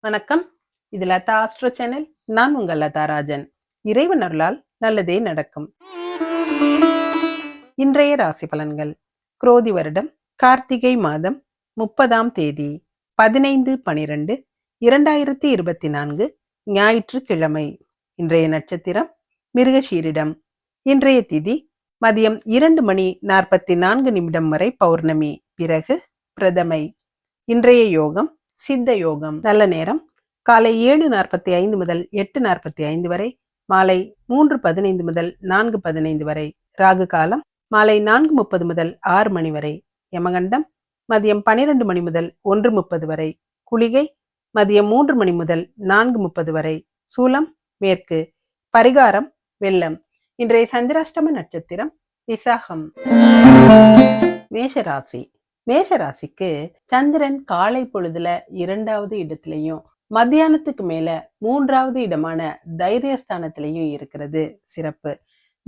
வணக்கம். இது Latha astro channel. நான் உங்கள் லதா ராஜன். இறைவன் அருளால் நல்லதே நடக்கும். இன்றைய ராசி பலன்கள். குரோதி வருடம் கார்த்திகை மாதம் முப்பதாம் தேதி பதினைந்து பனிரெண்டு இரண்டாயிரத்தி இருபத்தி நான்கு ஞாயிற்றுக்கிழமை. இன்றைய நட்சத்திரம் மிருகஷீரிடம் இன்றைய திதி மதியம் இரண்டு மணி நாற்பத்தி நான்கு நிமிடம் வரை பௌர்ணமி. பிறகு பிரதமை. இன்றைய யோகம் சித்த யோகம். நல்ல நேரம். காலை ஏழு நாற்பத்தி ஐந்து முதல் எட்டு நாற்பத்தி ஐந்து வரை மாலை மூன்று பதினைந்து முதல் நான்கு பதினைந்து வரை ராகு காலம் மாலை நான்கு முப்பது முதல் ஆறு மணி வரை யமகண்டம் மதியம் பனிரெண்டு மணி முதல் ஒன்று முப்பது வரை குளிகை மதியம் மூன்று மணி முதல் நான்கு முப்பது வரை சூலம் மேற்கு பரிகாரம் வெள்ளம். இன்றைய சந்திராஷ்டம நட்சத்திரம் விசாகம். மேஷராசி. மேஷராசிக்கு சந்திரன் காலை பொழுதுல இரண்டாவது இடத்துலயும் மத்தியானத்துக்கு மேல மூன்றாவது இடமான தைரியஸ்தானத்திலையும் இருக்கிறது சிறப்பு.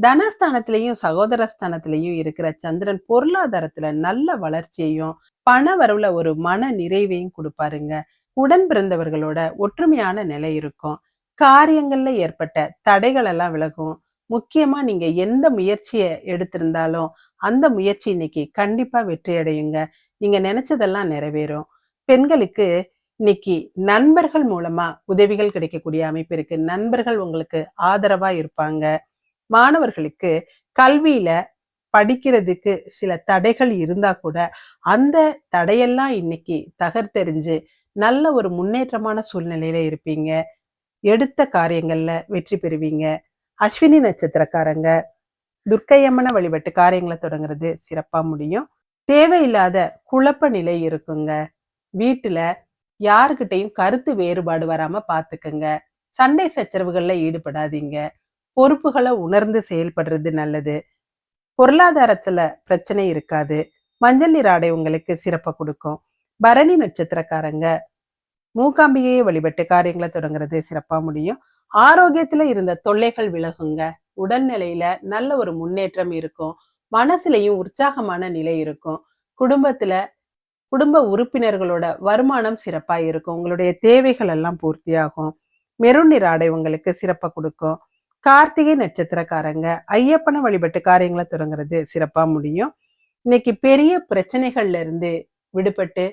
தனஸ்தானத்திலையும் சகோதரஸ்தானத்திலையும் இருக்கிற சந்திரன் பொருளாதாரத்துல நல்ல வளர்ச்சியையும் பண வரவுல ஒரு மன நிறைவையும் கொடுப்பாருங்க. உடன் பிறந்தவர்களோட ஒற்றுமையான நிலை இருக்கும். காரியங்கள்ல ஏற்பட்ட தடைகள் எல்லாம் விலகும். முக்கியமா நீங்க எந்த முயற்சியை எடுத்திருந்தாலும் அந்த முயற்சி இன்னைக்கு கண்டிப்பா வெற்றி அடையுங்க நீங்க நினைச்சதெல்லாம் நிறைவேறும். பெண்களுக்கு இன்னைக்கு நண்பர்கள் மூலமா உதவிகள் கிடைக்கக்கூடிய அமைப்பு இருக்கு. நண்பர்கள் உங்களுக்கு ஆதரவா இருப்பாங்க. மாணவர்களுக்கு கல்வியில படிக்கிறதுக்கு சில தடைகள் இருந்தா கூட அந்த தடையெல்லாம் இன்னைக்கு தகர்த்தெறிஞ்சு நல்ல ஒரு முன்னேற்றமான சூழ்நிலையில இருப்பீங்க. எடுத்த காரியங்கள்ல வெற்றி பெறுவீங்க. அஸ்வினி நட்சத்திரக்காரங்க துர்க்கையம்மனை வழிபட்டு காரியங்களை தொடங்குறது சிறப்பா முடியும். தேவையில்லாத குழப்ப நிலை இருக்குங்க. வீட்டுல யாருக்கிட்டையும் கருத்து வேறுபாடு வராம பாத்துக்கங்க. சண்டை சச்சரவுகள்ல ஈடுபடாதீங்க. பொறுப்புகளை உணர்ந்து செயல்படுறது நல்லது. பொருளாதாரத்துல பிரச்சனை இருக்காது. மஞ்சள் நீர் ஆடை உங்களுக்கு சிறப்பை கொடுக்கும். பரணி நட்சத்திரக்காரங்க மூகாம்பிகையை வழிபட்டு காரியங்களை தொடங்குறது சிறப்பா முடியும். ஆரோக்கியத்துல இருந்த தொல்லைகள் விலகுங்க. உடல்நிலையில நல்ல ஒரு முன்னேற்றம் இருக்கும். மனசுலயும் உற்சாகமான நிலை இருக்கும். குடும்பத்துல குடும்ப உறுப்பினர்களோட வருமானம் சிறப்பா இருக்கும். உங்களுடைய தேவைகள் எல்லாம் பூர்த்தியாகும். மெருன் நிற ஆடை உங்களுக்கு சிறப்பா கொடுக்கும். கார்த்திகை நட்சத்திரக்காரங்க ஐயப்பனை வழிபட்டு காரியங்களை தொடங்குறது சிறப்பா முடியும். இன்னைக்கு பெரிய பிரச்சனைகள்ல இருந்து விடுபட்டு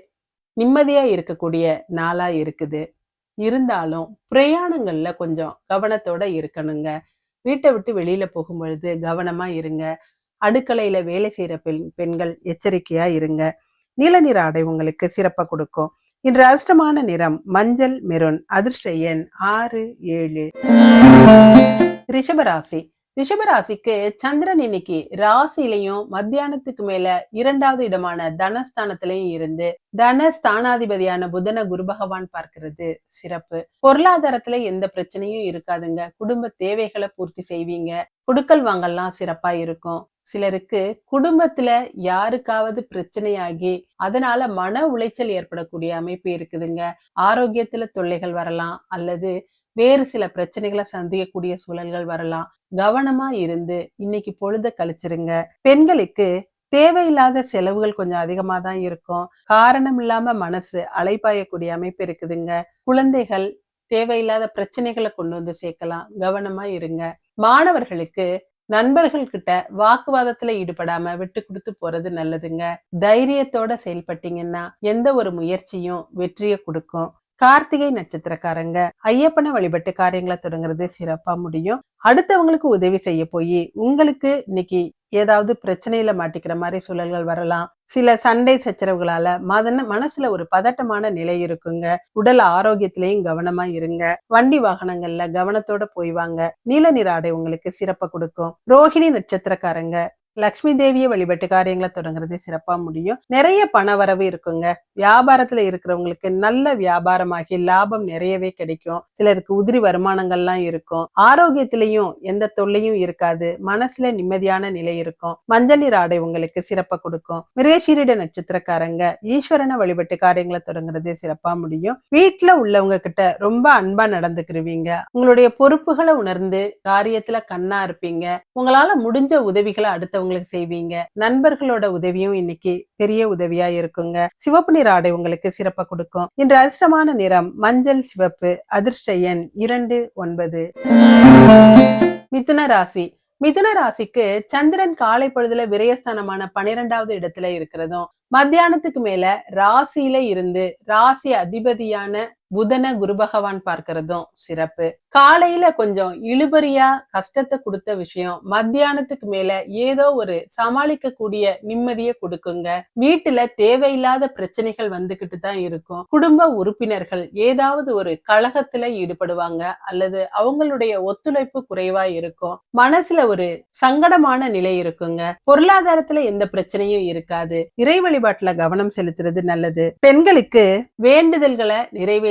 நிம்மதியா இருக்கக்கூடிய நாளா இருக்குது. இருந்தாலும் பிரயாணங்கள்ல கொஞ்சம் கவனத்தோட இருக்கணுங்க. வீட்டை விட்டு வெளியில போகும் பொழுது கவனமா இருங்க. அடுக்கலையில வேலை செய்யற பெண் பெண்கள் எச்சரிக்கையா இருங்க. நீல நிற ஆடை உங்களுக்கு சிறப்பா கொடுக்கும். இன்று அதிர்ஷ்டமான நிறம் மஞ்சள் மெருன். அதிர்ஷ்ட எண் ஆறு ஏழு. ரிஷபராசி ரிஷபராசிக்கு சந்திரன் இன்னைக்கு ராசிலையும் மத்தியானத்துக்கு மேல இரண்டாவது இடமான தனஸ்தானத்திலையும் இருந்து தனஸ்தானாதிபதியான புதன குரு பகவான் பார்க்கிறது சிறப்பு. பொருளாதாரத்துல எந்த பிரச்சனையும் இருக்காதுங்க. குடும்ப தேவைகளை பூர்த்தி செய்வீங்க. குடுக்கல் வாங்கல்லாம் சிறப்பா இருக்கும். சிலருக்கு குடும்பத்துல யாருக்காவது பிரச்சனையாகி அதனால மன உளைச்சல் ஏற்படக்கூடிய அமைப்பு இருக்குதுங்க. ஆரோக்கியத்துல தொல்லைகள் வரலாம் அல்லது வேறு சில பிரச்சனைகளை சந்திக்கக்கூடிய சூழல்கள் வரலாம். கவனமா இருந்து இன்னைக்கு பொழுத கழிச்சிருங்க. பெண்களுக்கு தேவையில்லாத செலவுகள் கொஞ்சம் அதிகமா தான் இருக்கும். காரணம் இல்லாம மனசு அலைப்பாயக்கூடிய அமைப்பு இருக்குதுங்க. குழந்தைகள் தேவையில்லாத பிரச்சனைகளை கொண்டு வந்து சேர்க்கலாம். கவனமா இருங்க. மாணவர்களுக்கு நண்பர்கள் கிட்ட வாக்குவாதத்துல ஈடுபடாம விட்டு கொடுத்து போறது நல்லதுங்க. தைரியத்தோட செயல்பட்டீங்கன்னா எந்த ஒரு முயற்சியும் வெற்றியை கொடுக்கும். கார்த்திகை நட்சத்திரக்காரங்க. ஐயப்பனை வழிபட்டு காரியங்களை தொடங்குறது சிறப்பா முடியும். அடுத்தவங்களுக்கு உதவி செய்ய போய் உங்களுக்கு இன்னைக்கு ஏதாவது பிரச்சனையில மாட்டிக்கிற மாதிரி சூழல்கள் வரலாம். சில சண்டை சச்சரவுகளால மதன மனசுல ஒரு பதட்டமான நிலை இருக்குங்க. உடல் ஆரோக்கியத்திலையும் கவனமா இருங்க. வண்டி வாகனங்கள்ல கவனத்தோட போய் வாங்க. நீல நிற ஆடை உங்களுக்கு சிறப்பை கொடுக்கும். ரோஹிணி நட்சத்திரக்காரங்க லக்ஷ்மி தேவியை வழிபட்டு காரியங்களை தொடங்குறது சிறப்பா முடியும். நிறைய பண வரவு இருக்குங்க. வியாபாரத்துல இருக்கிறவங்களுக்கு நல்ல வியாபாரமாகி லாபம் நிறையவே கிடைக்கும். சிலருக்கு உதிரி வருமானங்கள்லாம் இருக்கும். ஆரோக்கியத்திலையும் எந்த தொல்லையும் இருக்காது. மனசுல நிம்மதியான நிலை இருக்கும். மஞ்சள் நீர் ஆடை உங்களுக்கு சிறப்பா கொடுக்கும். மிருகசீரிட நட்சத்திரக்காரங்க ஈஸ்வரனை வழிபட்டு காரியங்களை தொடங்குறது சிறப்பா முடியும். வீட்டுல உள்ளவங்க கிட்ட ரொம்ப அன்பா நடந்துக்கிருவீங்க. உங்களுடைய பொறுப்புகளை உணர்ந்து காரியத்துல கண்ணா இருப்பீங்க. உங்களால முடிஞ்ச உதவிகளை அடுத்தவங்க இருக்கிறவங்களுக்கு செய்வீங்க. நண்பர்களோட உதவியும் இன்னைக்கு பெரிய உதவியா இருக்குங்க. சிவப்பு நிற ஆடை உங்களுக்கு சிறப்பா கொடுக்கும். இன்று அதிர்ஷ்டமான நிறம் மஞ்சள் சிவப்பு அதிர்ஷ்ட எண் இரண்டு ஒன்பது. மிதுன ராசி. மிதுன ராசிக்கு சந்திரன் காலை பொழுதுல விரயஸ்தானமான பனிரெண்டாவது இடத்துல இருக்கிறதும் மத்தியானத்துக்கு மேல ராசியில இருந்து ராசி அதிபதியான புதன குரு பகவான் பார்க்கறதும் சிறப்பு. காலையில கொஞ்சம் இழுபறியா கஷ்டத்தை கொடுத்த விஷயம் மத்தியானத்துக்கு மேல ஏதோ ஒரு சமாளிக்க கூடிய நிம்மதியை கொடுக்குங்க. வீட்டுல தேவையில்லாத பிரச்சனைகள் வந்துகிட்டு தான் இருக்கும். குடும்ப உறுப்பினர்கள் ஏதாவது ஒரு கழகத்துல ஈடுபடுவாங்க அல்லது அவங்களுடைய ஒத்துழைப்பு குறைவா இருக்கும். மனசுல ஒரு சங்கடமான நிலை இருக்குங்க. பொருளாதாரத்துல எந்த பிரச்சனையும் இருக்காது. இறை வழிபாட்டுல கவனம் செலுத்துறது நல்லது. பெண்களுக்கு வேண்டுதல்களை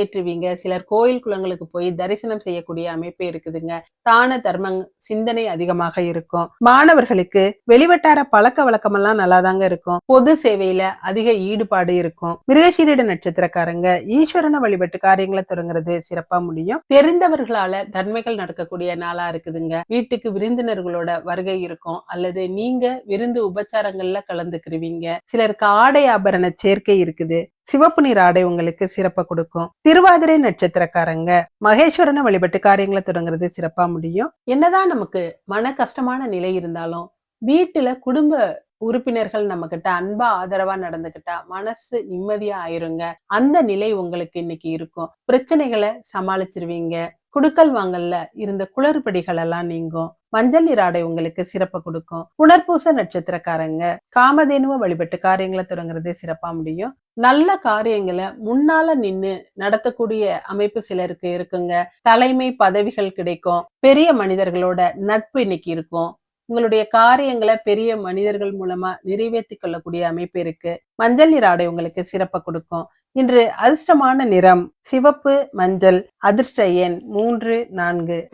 நிறைவேற்றுவீங்க சிலர் கோயில் குளங்களுக்கு போய் தரிசனம் செய்யக்கூடிய அமைப்பு இருக்குதுங்க. தான தர்மங் சிந்தனை அதிகமாக இருக்கும். மாணவர்களுக்கு வெளிவட்டார பழக்க வழக்கமெல்லாம் நல்லாதாங்க இருக்கும். பொது சேவையில அதிக ஈடுபாடு இருக்கும். மிருகசீரிட நட்சத்திரக்காரங்க ஈஸ்வரனை வழிபட்டு காரியங்களை தொடங்குறது சிறப்பா முடியும். தெரிந்தவர்களால நன்மைகள் நடக்கக்கூடிய நாளா இருக்குதுங்க. வீட்டுக்கு விருந்தினர்களோட வருகை இருக்கும். அல்லது நீங்க விருந்து உபச்சாரங்கள்ல கலந்துக்கிருவீங்க. சிலருக்கு ஆடை ஆபரண சேர்க்கை இருக்குது. சிவப்பு நீர் ஆடை உங்களுக்கு சிறப்பா கொடுக்கும். திருவாதிரை நட்சத்திரக்காரங்க மகேஸ்வரனை வழிபட்டு காரியங்களை தொடங்குறது சிறப்பா முடியும். என்னதான் நமக்கு மன கஷ்டமான நிலை இருந்தாலும் வீட்டுல குடும்ப உறுப்பினர்கள் நம்ம கிட்ட அன்பா ஆதரவா நடந்துகிட்டா மனசு நிம்மதியா ஆயிருங்க. அந்த நிலை உங்களுக்கு இன்னைக்கு இருக்கும். பிரச்சனைகளை சமாளிச்சிருவீங்க. குடுக்கல் வாங்கல்ல இருந்த குளறுபடிகள் எல்லாம் நீங்கும். மஞ்சள் நீர் ஆடை உங்களுக்கு சிறப்பை கொடுக்கும். புனர்பூச நட்சத்திரக்காரங்க காமதேனுவ வழிபட்டு காரியங்களை தொடங்குறதே சிறப்பா முடியும். நல்ல காரியங்களை முன்னால நின்னு நடத்தக்கூடிய அமைப்பு சிலருக்கு இருக்குங்க. தலைமை பதவிகள் கிடைக்கும். பெரிய மனிதர்களோட நட்பு இன்னைக்கு இருக்கும். உங்களுடைய காரியங்களை பெரிய மனிதர்கள் மூலமா நிறைவேற்றி கொள்ளக்கூடிய அமைப்பு இருக்கு. மஞ்சள் நீர் ஆடை உங்களுக்கு சிறப்பை கொடுக்கும். இன்று அதிர்ஷ்டமான நிறம் சிவப்பு மஞ்சள் அதிர்ஷ்ட எண் மூன்று நான்கு.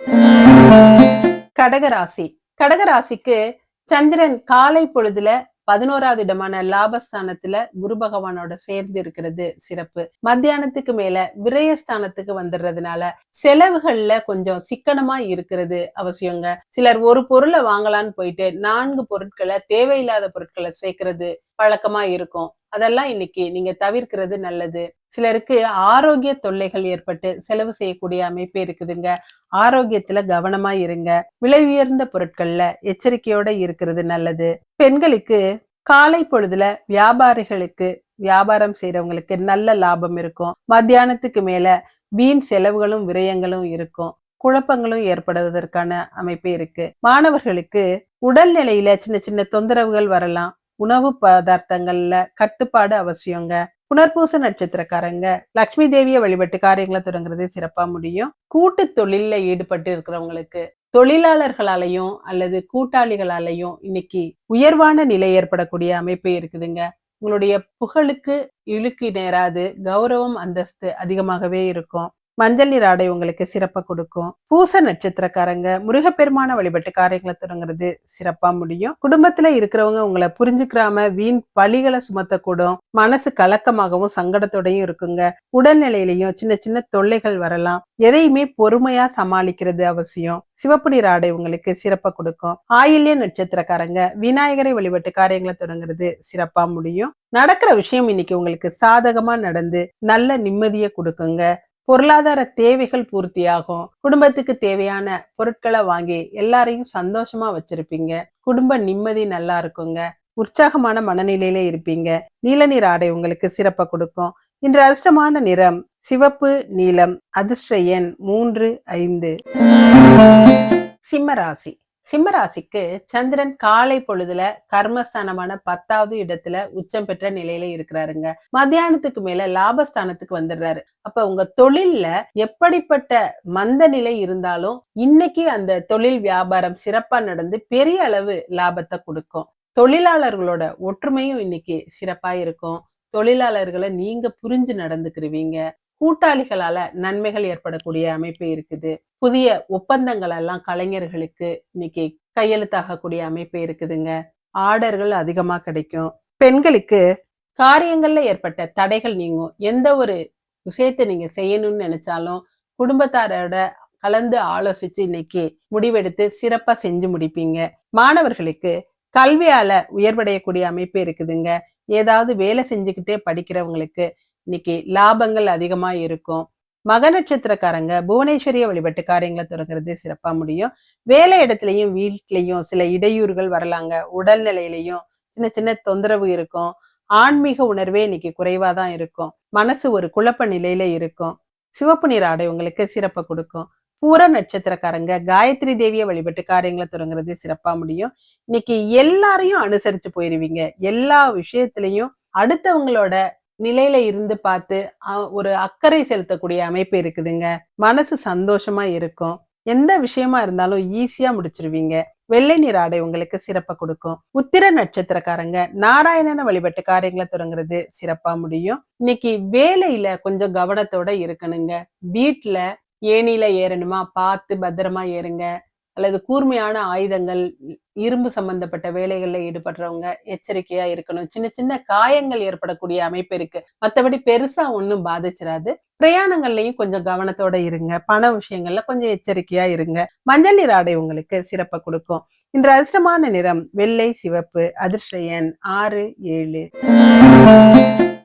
கடகராசி. கடகராசிக்கு சந்திரன் காலை பொழுதுல பதினோராவது இடமான லாபஸ்தானத்துல குரு பகவானோட சேர்ந்து இருக்கிறது சிறப்பு. மத்தியானத்துக்கு மேல விரயஸ்தானத்துக்கு வந்துடுறதுனால செலவுகள்ல கொஞ்சம் சிக்கனமா இருக்கிறது அவசியங்க. சிலர் ஒரு பொருளை வாங்கலான்னு போயிட்டு நான்கு பொருட்களை தேவையில்லாத பொருட்களை சேர்க்கறது பழக்கமா இருக்கும். அதெல்லாம் இன்னைக்கு நீங்க தவிர்க்கிறது நல்லது. சிலருக்கு ஆரோக்கிய தொல்லைகள் ஏற்பட்டு செலவு செய்யக்கூடிய அமைப்பு இருக்குதுங்க. ஆரோக்கியத்துல கவனமா இருங்க. விலை உயர்ந்த பொருட்கள்ல எச்சரிக்கையோட இருக்கிறது நல்லது. பெண்களுக்கு காலை பொழுதுல வியாபாரிகளுக்கு வியாபாரம் செய்யறவங்களுக்கு நல்ல லாபம் இருக்கும். மத்தியானத்துக்கு மேல வீண் செலவுகளும் விரயங்களும் இருக்கும். குழப்பங்களும் ஏற்படுவதற்கான அமைப்பு இருக்கு. மாணவர்களுக்கு உடல் நிலையில சின்ன சின்ன தொந்தரவுகள் வரலாம். உணவு பதார்த்தங்கள்ல கட்டுப்பாடு அவசியங்க. புனர்பூச நட்சத்திரக்காரங்க லக்ஷ்மி தேவியை வழிபட்டு காரியங்களை தொடங்குறது சிறப்பா முடியும். கூட்டு தொழில்ல ஈடுபட்டு இருக்கிறவங்களுக்கு தொழிலாளர்களாலையும் அல்லது கூட்டாளிகளாலையும் இன்னைக்கு உயர்வான நிலை ஏற்படக்கூடிய அமைப்பு இருக்குதுங்க. உங்களுடைய புகழுக்கு இழுக்கு நேராது கௌரவம் அந்தஸ்து அதிகமாகவே இருக்கும். மஞ்சள் நீர் ஆடை உங்களுக்கு சிறப்பை கொடுக்கும். பூச நட்சத்திரக்காரங்க முருகப்பெருமான வழிபட்டு காரியங்களை தொடங்குறது சிறப்பா முடியும். குடும்பத்துல இருக்கிறவங்க உங்களை புரிஞ்சுக்கிறாம வீண் பழிகளை சுமத்தக்கூடும். மனசு கலக்கமாகவும் சங்கடத்தோடையும் இருக்குங்க. உடல்நிலையிலையும் சின்ன சின்ன தொல்லைகள் வரலாம். எதையுமே பொறுமையா சமாளிக்கிறது அவசியம். சிவப்பு நீர் ஆடை உங்களுக்கு சிறப்பை கொடுக்கும். ஆயில்ய நட்சத்திரக்காரங்க விநாயகரை வழிபட்டு காரியங்களை தொடங்குறது சிறப்பா முடியும். நடக்கிற விஷயம் இன்னைக்கு உங்களுக்கு சாதகமா நடந்து நல்ல நிம்மதியை கொடுக்குங்க. பொருளாதார தேவைகள் பூர்த்தியாகும். குடும்பத்துக்கு தேவையான பொருட்களை வாங்கி எல்லாரையும் சந்தோஷமா வச்சிருப்பீங்க. குடும்ப நிம்மதி நல்லா இருக்குங்க. உற்சாகமான மனநிலையில இருப்பீங்க. நீல நீர் ஆடை உங்களுக்கு சிறப்பை கொடுக்கும். இன்று அதிர்ஷ்டமான நிறம் சிவப்பு நீலம் அதிர்ஷ்ட எண் மூன்று ஐந்து. சிம்மராசி சிம்மராசிக்கு சந்திரன் காலை பொழுதுல கர்மஸ்தானமான பத்தாவது இடத்துல உச்சம் பெற்ற நிலையில இருக்கிறாருங்க. மத்தியானத்துக்கு மேல லாபஸ்தானத்துக்கு வந்துடுறாரு. அப்ப உங்க தொழில்ல எப்படிப்பட்ட மந்த நிலை இருந்தாலும் இன்னைக்கு அந்த தொழில் வியாபாரம் சிறப்பா நடந்து பெரிய அளவு லாபத்தை கொடுக்கும். தொழிலாளர்களோட ஒற்றுமையும் இன்னைக்கு சிறப்பா இருக்கும். தொழிலாளர்களை நீங்க புரிஞ்சு நடந்துக்கிருவீங்க. கூட்டாளிகளால நன்மைகள் ஏற்படக்கூடிய அமைப்பு இருக்குது. புதிய ஒப்பந்தங்கள் எல்லாம் கலைஞர்களுக்கு இன்னைக்கு கையெழுத்தாகக்கூடிய அமைப்பு இருக்குதுங்க. ஆர்டர்கள் அதிகமா கிடைக்கும். பெண்களுக்கு காரியங்கள்ல ஏற்பட்ட தடைகள் நீங்கும். எந்த ஒரு விஷயத்தை நீங்க செய்யணும்னு நினைச்சாலும் குடும்பத்தாரோட கலந்து ஆலோசிச்சு இன்னைக்கு முடிவெடுத்து சிறப்பா செஞ்சு முடிப்பீங்க. மாணவர்களுக்கு கல்வியால உயர்வடையக்கூடிய அமைப்பு இருக்குதுங்க. ஏதாவது வேலை செஞ்சுக்கிட்டே படிக்கிறவங்களுக்கு இன்னைக்கு லாபங்கள் அதிகமா இருக்கும். மக நட்சத்திரக்காரங்க புவனேஸ்வரிய வழிபட்டு காரியங்களை தொடங்குறது சிறப்பா முடியும். வேலை இடத்துலையும் வீட்லேயும் சில இடையூறுகள் வரலாங்க. உடல்நிலையிலையும் சின்ன சின்ன தொந்தரவு இருக்கும். ஆன்மீக உணர்வே இன்னைக்கு குறைவா தான் இருக்கும். மனசு ஒரு குழப்ப நிலையில இருக்கும். சிவப்பு நீர் ஆடை உங்களுக்கு சிறப்பை கொடுக்கும். பூர நட்சத்திரக்காரங்க காயத்ரி தேவியை வழிபட்டு காரியங்களை தொடங்குறது சிறப்பா முடியும். இன்னைக்கு எல்லாரையும் அனுசரிச்சு போயிருவீங்க. எல்லா விஷயத்திலையும் அடுத்தவங்களோட நிலையில இருந்து பார்த்து ஒரு அக்கறை செலுத்தக்கூடிய அமைப்பு இருக்குதுங்க. மனசு சந்தோஷமா இருக்கும். எந்த விஷயமா இருந்தாலும் ஈஸியா முடிச்சிருவீங்க. வெள்ளை நீர் ஆடை உங்களுக்கு சிறப்பை கொடுக்கும். உத்திர நட்சத்திரக்காரங்க நாராயணனை வழிபட்டு காரியங்களை தொடங்குறது சிறப்பா முடியும். இன்னைக்கு வேலையில கொஞ்சம் கவனத்தோட இருக்கணுங்க. வீட்டுல ஏணியில ஏறணுமா? பார்த்து பத்திரமா ஏறுங்க. அல்லது கூர்மையான ஆயுதங்கள் இரும்பு சம்பந்தப்பட்ட வேலைகள்ல ஈடுபடுறவங்க எச்சரிக்கையா இருக்கணும். சின்ன சின்ன காயங்கள் ஏற்படக்கூடிய அமைப்பு இருக்கு. மற்றபடி பெருசா ஒன்றும் பாதிச்சிடாது பிரயாணங்கள்லயும் கொஞ்சம் கவனத்தோட இருங்க. பண விஷயங்கள்ல கொஞ்சம் எச்சரிக்கையா இருங்க. மஞ்சள் நிற ஆடை உங்களுக்கு சிறப்பை கொடுக்கும். இன்று அதிர்ஷ்டமான நிறம் வெள்ளை சிவப்பு அதிர்ஷ்ட எண் ஆறு ஏழு.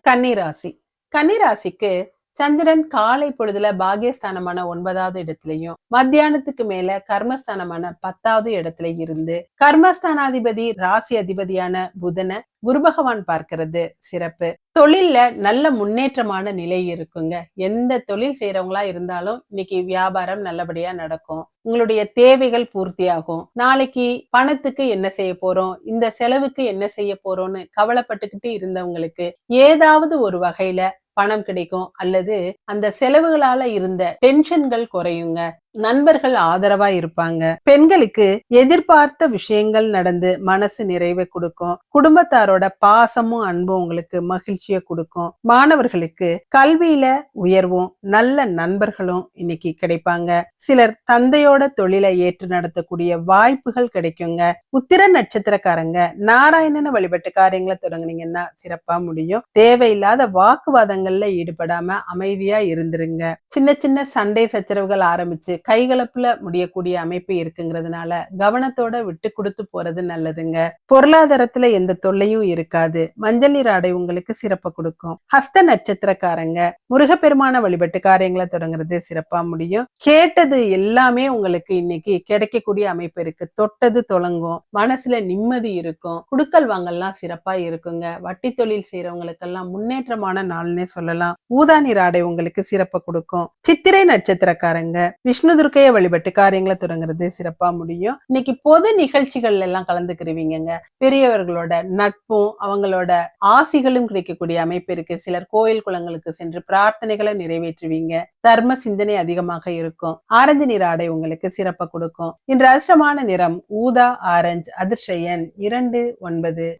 கன்னிராசி கன்னிராசிக்கு சந்திரன் காலை பொழுதுல பாகியஸ்தானமான ஒன்பதாவது இடத்துலயும் மத்தியானத்துக்கு மேல கர்மஸ்தானமான பத்தாவது இடத்துல இருந்து கர்மஸ்தானாதிபதி ராசி அதிபதியான புதனை குரு பகவான் பார்க்கிறது சிறப்பு. தொழில்ல நல்ல முன்னேற்றமான நிலை இருக்குங்க. எந்த தொழில் செய்யறவங்களா இருந்தாலும் இன்னைக்கு வியாபாரம் நல்லபடியா நடக்கும். உங்களுடைய தேவைகள் பூர்த்தியாகும். நாளைக்கு பணத்துக்கு என்ன செய்ய போறோம்? இந்த செலவுக்கு என்ன செய்ய போறோம்னு கவலைப்பட்டுக்கிட்டு இருந்தவங்களுக்கு ஏதாவது ஒரு வகையில பணம் கிடைக்கும். அல்லது அந்த செலவுகளால இருந்த டென்ஷன்கள் குறையுங்க. நண்பர்கள் ஆதரவா இருப்பாங்க. பெண்களுக்கு எதிர்பார்த்த விஷயங்கள் நடந்து மனசு நிறைவை கொடுக்கும். குடும்பத்தாரோட பாசமும் அன்பும் உங்களுக்கு மகிழ்ச்சியை கொடுக்கும். மாணவர்களுக்கு கல்வியில உயர்வும் நல்ல நண்பர்களும் இன்னைக்கு கிடைப்பாங்க. சிலர் தந்தையோட தொழிலை ஏற்று நடத்தக்கூடிய வாய்ப்புகள் கிடைக்குங்க. உத்திர நட்சத்திரக்காரங்க நாராயணனை வழிபட்டு காரியங்களை தொடங்குனீங்கன்னா சிறப்பா முடியும். தேவையில்லாத வாக்குவாதங்கள்ல ஈடுபடாம அமைதியா இருந்துருங்க. சின்ன சின்ன சண்டை சச்சரவுகள் ஆரம்பிச்சு கைகலப்புல முடியக்கூடிய அமைப்பு இருக்குங்கிறதுனால கவனத்தோட விட்டு கொடுத்து போறது நல்லதுங்க. பொருளாதாரத்துல எந்த தொல்லையும் இருக்காது. மஞ்சள் நீர் ஆடை உங்களுக்கு சிறப்பை கொடுக்கும். ஹஸ்த நட்சத்திரக்காரங்க முருகப்பெருமான வழிபட்டு காரியங்களை தொடங்குறது சிறப்பா முடியும். கேட்டது எல்லாமே உங்களுக்கு இன்னைக்கு கிடைக்கக்கூடிய அமைப்பு இருக்கு. தொட்டது தொடங்கும் மனசுல நிம்மதி இருக்கும். குடுக்கல் வாங்கல்லாம் சிறப்பா இருக்குங்க. வட்டி தொழில் செய்யறவங்களுக்கெல்லாம் முன்னேற்றமான நாள்னே சொல்லலாம். ஊதா நீர் ஆடை உங்களுக்கு சிறப்பை கொடுக்கும். சித்திரை நட்சத்திரக்காரங்க விஷ்ணு துர்க்கையை வழிபட்டு காரியங்களை தொடங்குறது சிறப்பா முடியும். இன்னைக்கு பொது நிகழ்ச்சிகள் எல்லாம் கலந்துக்கிருவீங்க பெரியவர்களோட நட்பும் அவங்களோட ஆசிகளும் கிடைக்கக்கூடிய அமைப்பு இருக்கு. சிலர் கோயில் குளங்களுக்கு சென்று பிரார்த்தனைகளை நிறைவேற்றுவீங்க. தர்ம சிந்தனை அதிகமாக இருக்கும். ஆரஞ்சு நிற ஆடை உங்களுக்கு சிறப்பை கொடுக்கும். இன்று அதிர்ஷ்டமான நிறம் ஊதா ஆரஞ்சு அதிர்ஷயன் இரண்டு ஒன்பது.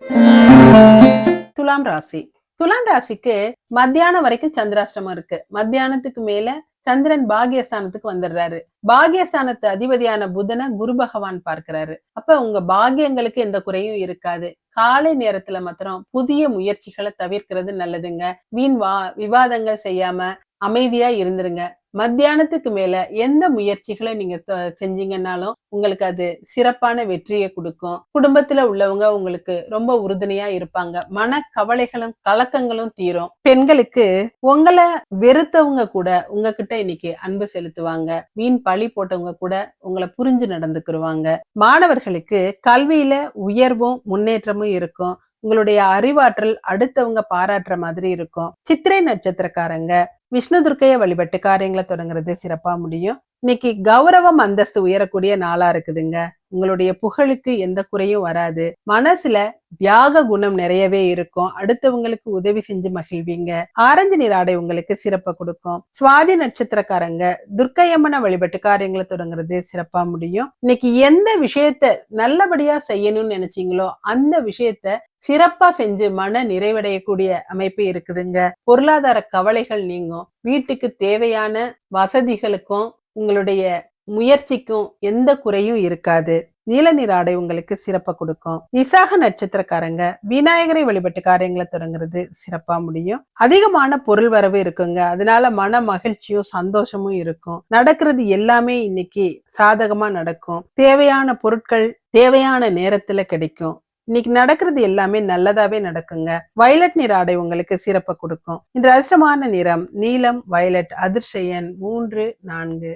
துலாம் ராசி. துலாம் ராசிக்கு மத்தியானம் வரைக்கும் சந்திராஷ்டமம் இருக்கு. மத்தியானத்துக்கு மேல சந்திரன் பாகியஸ்தானத்துக்கு வந்துடுறாரு. பாகியஸ்தானத்து அதிபதியான புதனை குரு பகவான் பார்க்கிறாரு. அப்ப உங்க பாகியங்களுக்கு எந்த குறையும் இருக்காது. காலை நேரத்துல மாத்திரம் புதிய முயற்சிகளை தவிர்க்கிறது நல்லதுங்க. வீண் வா விவாதங்கள் செய்யாம அமைதியா இருந்துருங்க. மத்தியானத்துக்கு மேல எந்த முயற்சிகளை நீங்க செஞ்சீங்கன்னாலும் உங்களுக்கு அது சிறப்பான வெற்றியை கொடுக்கும். குடும்பத்துல உள்ளவங்க உங்களுக்கு ரொம்ப உறுதுணையா இருப்பாங்க. மன கவலைகளும் கலக்கங்களும் தீரும். பெண்களுக்கு உங்களை வெறுத்தவங்க கூட உங்ககிட்ட இன்னைக்கு அன்பு செலுத்துவாங்க. மீன் பழி போட்டவங்க கூட உங்களை புரிஞ்சு நடந்துக்கிருவாங்க. மாணவர்களுக்கு கல்வியில உயர்வும் முன்னேற்றமும் இருக்கும். உங்களுடைய அறிவாற்றல் அடுத்தவங்க பாராட்டுற மாதிரி இருக்கும். சித்திரை நட்சத்திரக்காரங்க விஷ்ணு துர்க்கைய வழிபட்டு காரியங்களை தொடங்குறது சிறப்பா முடியும். இன்னைக்கு கௌரவம் அந்தஸ்து உயரக்கூடிய நாளா இருக்குதுங்க. உங்களுடைய புகழுக்கு எந்த குறையும் வராது. மனசுல தியாக குணம் நிறையவே இருக்கும். அடுத்தவங்களுக்கு உதவி செஞ்சு மகிழ்வீங்க. ஆரஞ்சு நீர் ஆடை உங்களுக்கு சிறப்பை கொடுக்கும். சுவாதி நட்சத்திரக்காரங்க துர்க்கையம்மனை வழிபட்டு காரியங்களை தொடங்குறது சிறப்பா முடியும். இன்னைக்கு எந்த விஷயத்த நல்லபடியா செய்யணும்னு நினைச்சீங்களோ அந்த விஷயத்த சிறப்பா செஞ்சு மன நிறைவடையக்கூடிய அமைப்பு இருக்குதுங்க. பொருளாதார கவலைகள் நீங்கும். வீட்டுக்கு தேவையான வசதிகளுக்கும் உங்களுடைய முயற்சிக்கும் எந்த குறையும் இருக்காது. நீல நிற ஆடை உங்களுக்கு சிறப்பை கொடுக்கும். விசாக நட்சத்திரக்காரங்க விநாயகரை வழிபட்டு காரியங்களை தொடங்குறது சிறப்பா முடியும். அதிகமான பொருள் வரவு இருக்குங்க. அதனால மன மகிழ்ச்சியும் சந்தோஷமும் இருக்கும். நடக்கிறது எல்லாமே இன்னைக்கு சாதகமா நடக்கும். தேவையான பொருட்கள் தேவையான நேரத்துல கிடைக்கும். இன்னைக்கு நடக்கிறது எல்லாமே நல்லதாவே நடக்குங்க. வயலட் நிற ஆடை உங்களுக்கு சிறப்பை கொடுக்கும். இன்று அதிர்ஷ்டமான நிறம் நீலம் வயலட் அதிர்ஷயன் மூன்று நான்கு.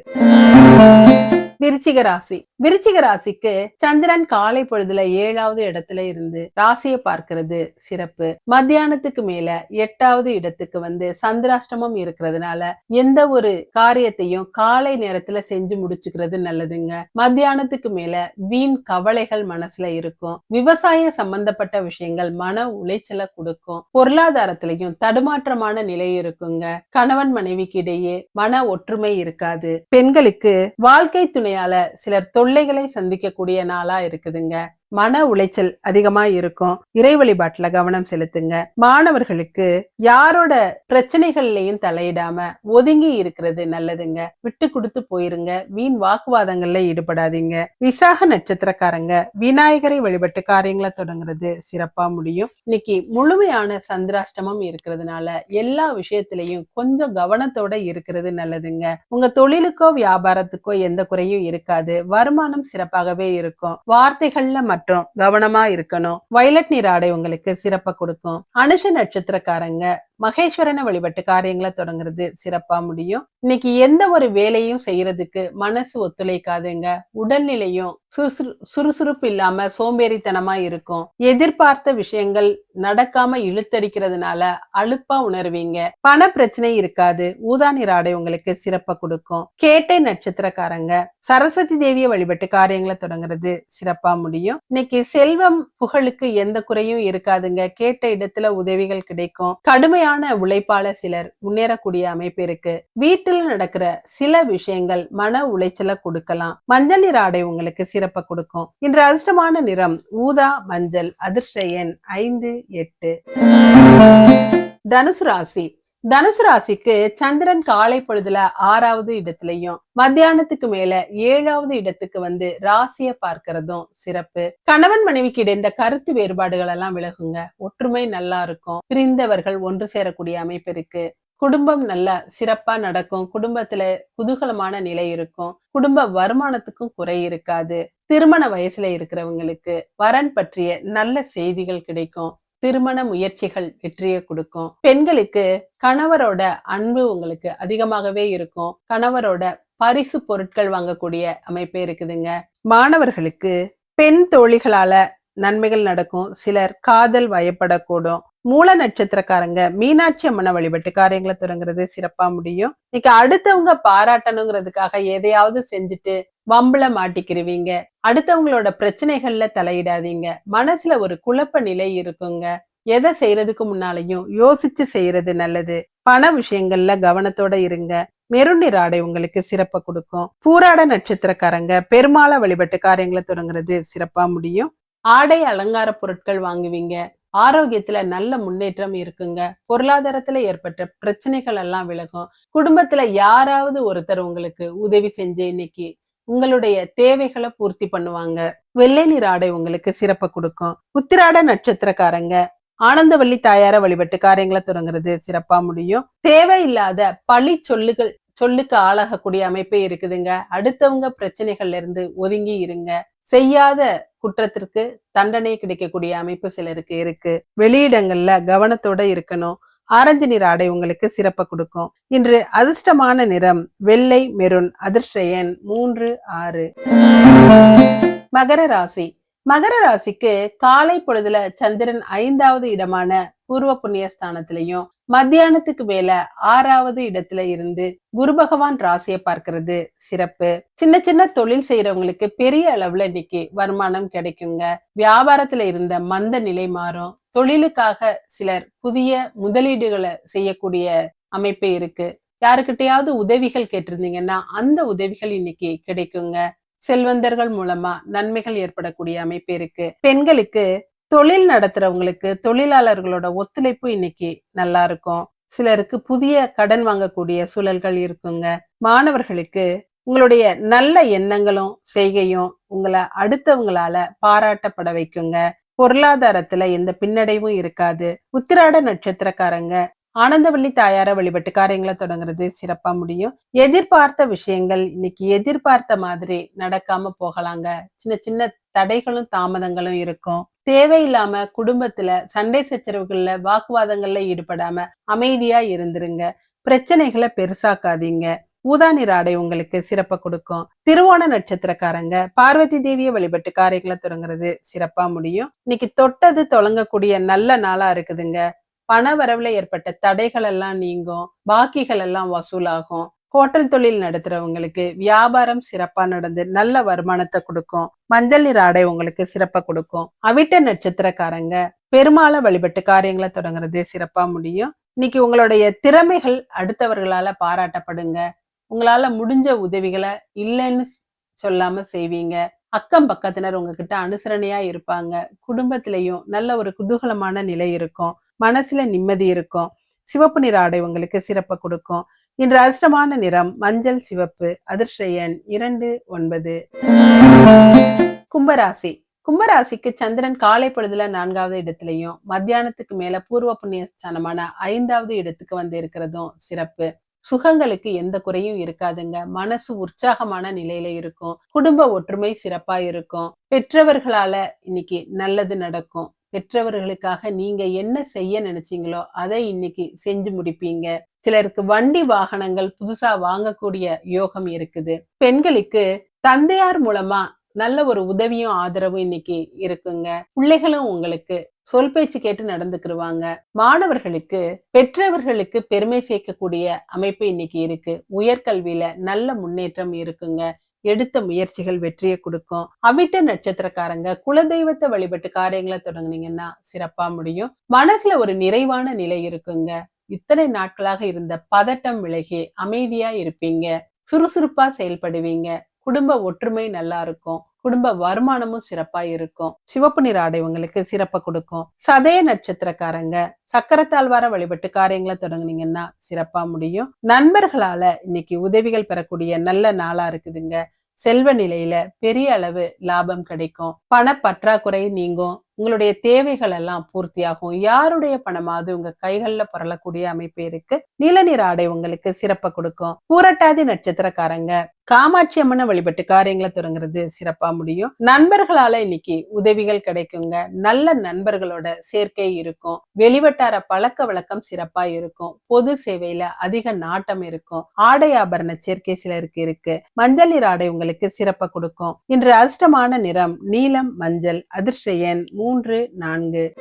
விருச்சிக ராசி. விருச்சிக ராசிக்கு சந்திரன் காலை பொழுதுல ஏழாவது இடத்துல இருந்து ராசியை பார்க்கிறது சிறப்பு. மத்தியானத்துக்கு மேல எட்டாவது இடத்துக்கு வந்து சந்திராஷ்டமம் இருக்கிறதுனால எந்த ஒரு காரியத்தையும் காலை நேரத்துல செஞ்சு முடிச்சுக்கிறது நல்லதுங்க. மத்தியானத்துக்கு மேல வீண் கவலைகள் மனசுல இருக்கும். விவசாய சம்பந்தப்பட்ட விஷயங்கள் மன உளைச்சலை கொடுக்கும். பொருளாதாரத்திலையும் தடுமாற்றமான நிலை இருக்குங்க. கணவன் மனைவிக்கு இடையே மன ஒற்றுமை இருக்காது. பெண்களுக்கு வாழ்க்கை துணை துணையால சிலர் தொல்லைகளை சந்திக்கக்கூடிய நாளா இருக்குதுங்க. மன உளைச்சல் அதிகமா இருக்கும். இறை வழிபாட்டுல கவனம் செலுத்துங்க. மாணவர்களுக்கு யாரோட பிரச்சனைகள்லயும் தலையிடாம ஒதுங்கி இருக்கிறது நல்லதுங்க. விட்டு கொடுத்து போயிருங்க. வீண் வாக்குவாதங்கள்ல ஈடுபடாதீங்க. விசாக நட்சத்திரக்காரங்க விநாயகரை வழிபட்டு காரியங்களை தொடங்குறது சிறப்பா முடியும். இன்னைக்கு முழுமையான சந்திராஷ்டமம் இருக்கிறதுனால எல்லா விஷயத்திலையும் கொஞ்சம் கவனத்தோட இருக்கிறது நல்லதுங்க. உங்க தொழிலுக்கோ வியாபாரத்துக்கோ எந்த குறையும் இருக்காது. வருமானம் சிறப்பாகவே இருக்கும். வார்த்தைகள்ல மற்றும் கவனமா இருக்கணும். வயலட் நீர் ஆடை உங்களுக்கு சிறப்பை கொடுக்கும். அனுஷ நட்சத்திரக்காரங்க மகேஸ்வரனை வழிபட்டு காரியங்களை தொடங்குறது சிறப்பா முடியும். இன்னைக்கு எந்த ஒரு வேலையும் செய்யறதுக்கு மனசு ஒத்துழைக்காதுங்க. உடல்நிலையும் சுறுசுறுப்பு இல்லாம சோம்பேறித்தனமா இருக்கும். எதிர்பார்த்த விஷயங்கள் நடக்காம இழுத்தடிக்கிறதுனால அழுப்பா உணர்வீங்க. பண பிரச்சனை இருக்காது. ஊதா நீர் உங்களுக்கு சிறப்பா கொடுக்கும். கேட்டை நட்சத்திரக்காரங்க சரஸ்வதி தேவியை வழிபட்டு காரியங்களை தொடங்குறது சிறப்பா முடியும். இன்னைக்கு செல்வம் புகழுக்கு எந்த குறையும் இருக்காதுங்க. கேட்ட இடத்துல உதவிகள் கிடைக்கும். கடுமையான உழைப்பால சிலர் முன்னேறக்கூடிய அமைப்பு இருக்கு. வீட்டில் நடக்கிற சில விஷயங்கள் மன உளைச்சலை கொடுக்கலாம். மஞ்சள் நிற ஆடை உங்களுக்கு சிறப்பை கொடுக்கும். இன்று அதிர்ஷ்டமான நிறம் ஊதா மஞ்சள் அதிர்ஷ்ட எண் ஐந்து எட்டு. தனுசு ராசி தனுசு ராசிக்கு சந்திரன் காலை பொழுதுல ஆறாவது இடத்துலயும் மத்தியானத்துக்கு மேல ஏழாவது இடத்துக்கு வந்து ராசிய பார்க்கிறதும் சிறப்பு. கணவன் மனைவிக்கு இடைந்த கருத்து வேறுபாடுகள் எல்லாம் விலகுங்க. ஒற்றுமை நல்லா இருக்கும். பிரிந்தவர்கள் ஒன்று சேரக்கூடிய அமைப்பு இருக்கு. குடும்பம் நல்லா சிறப்பா நடக்கும். குடும்பத்துல குதூகலமான நிலை இருக்கும். குடும்ப வருமானத்துக்கும் குறை இருக்காது. திருமண வயசுல இருக்கிறவங்களுக்கு வரன் பற்றிய நல்ல செய்திகள் கிடைக்கும். திருமண முயற்சிகள் வெற்றியை கொடுக்கும். பெண்களுக்கு கணவரோட அன்பு உங்களுக்கு அதிகமாகவே இருக்கும். கணவரோட பரிசு பொருட்கள் வாங்கக்கூடிய அமைப்பே இருக்குதுங்க. மாணவர்களுக்கு பெண் தோழிகளால நன்மைகள் நடக்கும். சிலர் காதல் வயப்படக்கூடும். மூல நட்சத்திரக்காரங்க மீனாட்சி அம்மனை வழிபட்டு காரியங்களை தொடங்குறது சிறப்பா முடியும். இன்னைக்கு அடுத்தவங்க பாராட்டணுங்கிறதுக்காக எதையாவது செஞ்சுட்டு வம்புல மாட்டிக்கிருவீங்க. அடுத்தவங்களோட பிரச்சனைகள்ல தலையிடாதீங்க. மனசுல ஒரு குழப்ப நிலை இருக்குங்க. எதை செய்யறதுக்கு முன்னாலையும் யோசிச்சு செய்யறது நல்லது. பண விஷயங்கள்ல கவனத்தோட இருங்க. மெருநீர் ஆடை உங்களுக்கு சிறப்பை கொடுக்கும். பூராட நட்சத்திரக்காரங்க பெருமாளை வழிபட்டு காரியங்களை தொடங்குறது சிறப்பா முடியும். ஆடை அலங்கார பொருட்கள் வாங்குவீங்க. ஆரோக்கியத்துல நல்ல முன்னேற்றம் இருக்குங்க. பொருளாதாரத்துல ஏற்பட்ட பிரச்சனைகள் எல்லாம் விலகும். குடும்பத்துல யாராவது ஒருத்தர் உங்களுக்கு உதவி செஞ்சு இன்னைக்கு உங்களுடைய தேவைகளை பூர்த்தி பண்ணுவாங்க. வெள்ளை நீர் ஆடை உங்களுக்கு சிறப்பை கொடுக்கும். உத்திராட நட்சத்திரக்காரங்க ஆனந்தவள்ளி தாயார வழிபட்டு காரியங்களை தொடங்குறது சிறப்பா முடியும். தேவையில்லாத பழி சொல்லுகள் சொல்லுக்கு ஆளாகக்கூடிய அமைப்பே இருக்குதுங்க. அடுத்தவங்க பிரச்சனைகள்ல இருந்து ஒதுங்கி இருங்க. செய்யாத குற்றத்திற்கு தண்டனை கிடைக்கக்கூடிய அமைப்பு சிலருக்கு இருக்கு. வெளியிடங்கள்ல கவனத்தோட இருக்கணும். ஆரஞ்சு நிற ஆடை உங்களுக்கு சிறப்பை கொடுக்கும். இன்று அதிர்ஷ்டமான நிறம் வெள்ளை மெருன் அதிர்ஷ்ட எண் மூன்று ஆறு. மகர ராசி. மகர ராசிக்கு காலை பொழுதுல சந்திரன் ஐந்தாவது இடமான பூர்வ புண்ணிய ஸ்தானத்திலையும் மத்தியானத்துக்கு மேல ஆறாவது இடத்துல இருந்து குரு பகவான் ராசியை பார்க்கிறது சிறப்பு. சின்ன சின்ன தொழில் செய்யறவங்களுக்கு பெரிய அளவுல இன்னைக்கு வருமானம் கிடைக்குங்க. வியாபாரத்துல இருந்த மந்த நிலை மாறும். தொழிலுக்காக சிலர் புதிய முதலீடுகளை செய்யக்கூடிய அமைப்பு இருக்கு. யாருக்கிட்டையாவது உதவிகள் கேட்டிருந்தீங்கன்னா அந்த உதவிகள் இன்னைக்கு கிடைக்குங்க. செல்வந்தர்கள் மூலமா நன்மைகள் ஏற்படக்கூடிய அமைப்பு இருக்கு. பெண்களுக்கு தொழில் நடத்துறவங்களுக்கு தொழிலாளர்களோட ஒத்துழைப்பு இன்னைக்கு நல்லா இருக்கும். சிலருக்கு புதிய கடன் வாங்கக்கூடிய சூழல்கள் இருக்குங்க. மாணவர்களுக்கு உங்களுடைய நல்ல எண்ணங்களும் செய்கையும் உங்களை அடுத்தவங்களால பாராட்டப்பட வைக்குங்க. பொருளாதாரத்துல எந்த பின்னடைவும் இருக்காது. உத்திராட நட்சத்திரக்காரங்க ஆனந்தவள்ளி தாயார வழிபட்டு காரியங்களை தொடங்குறது சிறப்பா முடியும். எதிர்பார்த்த விஷயங்கள் இன்னைக்கு எதிர்பார்த்த மாதிரி நடக்காம போகலாங்க. சின்ன சின்ன தடைகளும் தாமதங்களும் இருக்கும். தேவையில்லாம குடும்பத்துல சண்டை சச்சரவுகள்ல வாக்குவாதங்கள்ல ஈடுபடாம அமைதியா இருந்துருங்க. பிரச்சனைகளை பெருசாக்காதீங்க. ஊதா நிற ஆடை உங்களுக்கு சிறப்பை கொடுக்கும். திருவோண நட்சத்திரக்காரங்க பார்வதி தேவியை வழிபட்டு காரியங்களை தொடங்குறது சிறப்பா முடியும். இன்னைக்கு தொட்டது தொடங்கக்கூடிய நல்ல நாளா இருக்குதுங்க. பண வரவுல ஏற்பட்ட தடைகள் எல்லாம் நீங்கும். பாக்கிகள் எல்லாம் வசூலாகும். ஹோட்டல் தொழில் நடத்துறவங்களுக்கு வியாபாரம் சிறப்பா நடந்து நல்ல வருமானத்தை கொடுக்கும். மஞ்சள் நிற ஆடை உங்களுக்கு சிறப்பா கொடுக்கும். அவிட்ட நட்சத்திரக்காரங்க பெருமாளை வழிபட்டு காரியங்களை தொடங்குறது சிறப்பா முடியும். இன்னைக்கு உங்களுடைய திறமைகள் அடுத்தவர்களால பாராட்டப்படுங்க. உங்களால முடிஞ்ச உதவிகளை இல்லைன்னு சொல்லாம செய்வீங்க. அக்கம் பக்கத்தினர் உங்ககிட்ட அனுசரணையா இருப்பாங்க. குடும்பத்திலையும் நல்ல ஒரு குதூகலமான நிலை இருக்கும். மனசுல நிம்மதி இருக்கும். சிவப்பு நிற ஆடை உங்களுக்கு சிறப்பை கொடுக்கும். இன்று அதிர்ஷ்டமான நிறம் மஞ்சள் சிவப்பு அதிர்ஷ்ட எண் இரண்டு ஒன்பது. கும்பராசி. கும்பராசிக்கு சந்திரன் காலை பொழுதுல நான்காவது இடத்துலையும் மத்தியானத்துக்கு மேல பூர்வ புண்ணிய ஸ்தானமான ஐந்தாவது இடத்துக்கு வந்து இருக்கிறதும் சிறப்பு. சுகங்களுக்கு எந்த குறையும் இருக்காதுங்க. மனசு உற்சாகமான நிலையில இருக்கும். குடும்ப ஒற்றுமை சிறப்பா இருக்கும். பெற்றவர்களால இன்னைக்கு நல்லது நடக்கும். பெற்றவர்களுக்காக நீங்க என்ன செய்ய நினைச்சீங்களோ அதை இன்னைக்கு செஞ்சு முடிப்பீங்க. சிலருக்கு வண்டி வாகனங்கள் புதுசா வாங்கக்கூடிய யோகம் இருக்குது. பெண்களுக்கு தந்தையார் மூலமா நல்ல ஒரு உதவியும் ஆதரவும் இன்னைக்கு இருக்குங்க. பிள்ளைகளும் உங்களுக்கு சொல் பேச்சு கேட்டு நடந்துக்கிருவாங்க. மாணவர்களுக்கு பெற்றவர்களுக்கு பெருமை சேர்க்கக்கூடிய அமைப்பு இன்னைக்கு இருக்கு. உயர்கல்வியில நல்ல முன்னேற்றம் இருக்குங்க. எடுத்த முயற்சிகள் வெற்றியை கொடுக்கும். அவிட்ட நட்சத்திரக்காரங்க குலதெய்வத்தை வழிபட்டு காரியங்களை தொடங்குனீங்கன்னா சிறப்பா முடியும். மனசுல ஒரு நிறைவான நிலை இருக்குங்க. இத்தனை நாட்களாக இருந்த பதட்டம் விலகி அமைதியா இருப்பீங்க. சுறுசுறுப்பா செயல்படுவீங்க. குடும்ப ஒற்றுமை நல்லா இருக்கும். குடும்ப வருமானமும் சிறப்பா இருக்கும். சிவப்பு நிற ஆடை உங்களுக்கு சிறப்பை கொடுக்கும். சதய நட்சத்திரக்காரங்க சக்கரத்தாழ்வார வழிபட்டு காரியங்களை தொடங்குனீங்கன்னா சிறப்பா முடியும். நண்பர்களால இன்னைக்கு உதவிகள் பெறக்கூடிய நல்ல நாளா இருக்குதுங்க. செல்வ நிலையில பெரிய அளவு லாபம் கிடைக்கும். பண பற்றாக்குறை நீங்கும். உங்களுடைய தேவைகள் எல்லாம் பூர்த்தியாகும். யாருடைய பணமாவது உங்க கைகள்ல புரளக்கூடிய அமைப்பு இருக்கு. நீல நிற ஆடை உங்களுக்கு சிறப்பை கொடுக்கும். பூரட்டாதி நட்சத்திரக்காரங்க காமாட்சி அம்மனை வழிபட்டு காரியங்களை தொடங்குறது சிறப்பா முடியும். நண்பர்களால இன்னைக்கு உதவிகள் கிடைக்குங்க. நல்ல நண்பர்களோட சேர்க்கை இருக்கும். வெளிவட்டார பழக்க வழக்கம் சிறப்பா இருக்கும். பொது சேவையில அதிக நாட்டம் இருக்கும். ஆடை ஆபரண சேர்க்கை சிலருக்கு இருக்கு. மஞ்சள் நீர் ஆடை உங்களுக்கு சிறப்பா கொடுக்கும். இன்று அதிர்ஷ்டமான நிறம் நீலம் மஞ்சள் அதிர்ஷ்ட எண் மூன்று நான்கு.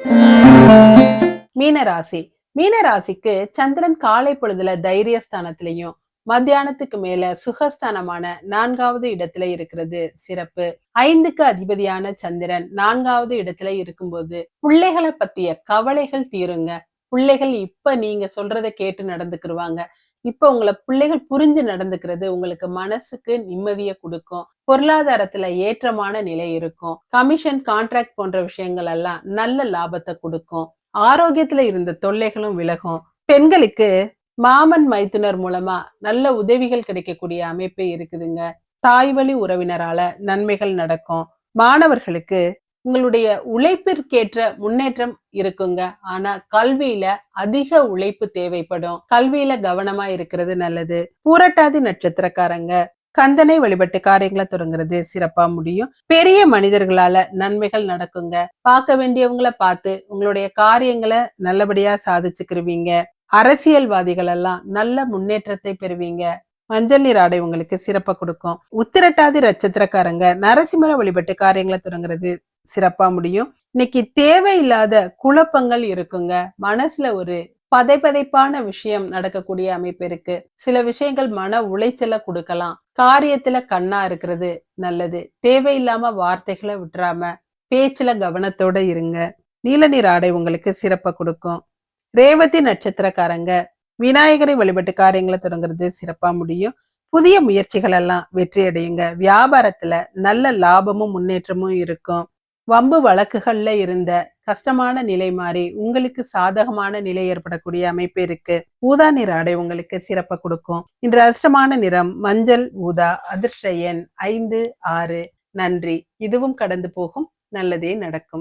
மீனராசி. மீனராசிக்கு சந்திரன் காலை பொழுதுல தைரியஸ்தானத்திலையும் மத்தியானத்துக்கு மேல சுகஸ்தானமான நான்காவது இடத்துல இருக்கிறது சிறப்பு. ஐந்துக்கு அதிபதியான சந்திரன் நான்காவது இடத்துல இருக்கும்போது பிள்ளைகளை பத்திய கவலைகள் தீருங்க. பிள்ளைகள் இப்ப நீங்க சொல்றத கேட்டு நடந்துக்கிருவாங்க. இப்ப உங்களை பிள்ளைகள் புரிஞ்சு நடந்துக்கிறது உங்களுக்கு மனசுக்கு நிம்மதியை கொடுக்கும். பொருளாதாரத்துல ஏற்றமான நிலை இருக்கும். கமிஷன் கான்ட்ராக்ட் போன்ற விஷயங்கள் எல்லாம் நல்ல லாபத்தை கொடுக்கும். ஆரோக்கியத்துல இருந்த தொல்லைகளும் விலகும். பெண்களுக்கு மாமன் மைத்துனர் மூலமா நல்ல உதவிகள் கிடைக்கக்கூடிய அமைப்பு இருக்குதுங்க. தாய் வழி உறவினரால நன்மைகள் நடக்கும். மாணவர்களுக்கு உங்களுடைய உழைப்பிற்கேற்ற முன்னேற்றம் இருக்குங்க. ஆனா கல்வியில அதிக உழைப்பு தேவைப்படும். கல்வியில கவனமா இருக்கிறது நல்லது. பூரட்டாதி நட்சத்திரக்காரங்க கந்தனை வழிபட்டு காரியங்களை தொடங்குறது சிறப்பா முடியும். பெரிய மனிதர்களால நன்மைகள் நடக்குங்க. பார்க்க வேண்டியவங்களை பார்த்து உங்களுடைய காரியங்களை நல்லபடியா சாதிச்சுக்கிருவீங்க. அரசியல்வாதிகள் எல்லாம் நல்ல முன்னேற்றத்தை பெறுவீங்க. மஞ்சள் நீர் ஆடை உங்களுக்கு சிறப்பை கொடுக்கும். உத்திரட்டாதி நட்சத்திரக்காரங்க நரசிம்மர வழிபட்டு காரியங்களை தொடங்குறது சிறப்பா முடியும். இன்னைக்கு தேவையில்லாத குழப்பங்கள் இருக்குங்க. மனசுல ஒரு பதைப்பதைப்பான விஷயம் நடக்கக்கூடிய அமைப்பு இருக்கு. சில விஷயங்கள் மன உளைச்சல கொடுக்கலாம். காரியத்துல கண்ணா இருக்கிறது நல்லது. தேவையில்லாம வார்த்தைகளை விட்டுறாம பேச்சுல கவனத்தோட இருங்க. நீல நீர் ஆடை உங்களுக்கு சிறப்பை கொடுக்கும். ரேவதி நட்சத்திரக்காரங்க. விநாயகரை வழிபட்டு காரியங்களை தொடங்குறது சிறப்பா முடியும். புதிய முயற்சிகள் எல்லாம் வெற்றி அடையுங்க வியாபாரத்துல நல்ல லாபமும் முன்னேற்றமும் இருக்கும். வம்பு வழக்குகள்ல இருந்த கஷ்டமான நிலை மாறி உங்களுக்கு சாதகமான நிலை ஏற்படக்கூடிய அமைப்பு இருக்கு. ஊதா நிற ஆடை உங்களுக்கு சிறப்பை கொடுக்கும். இன்று அதிர்ஷ்டமான நிறம் மஞ்சள் ஊதா அதிர்ஷ்ட எண் ஐந்து ஆறு. நன்றி. இதுவும் கடந்து போகும். நல்லதே நடக்கும்.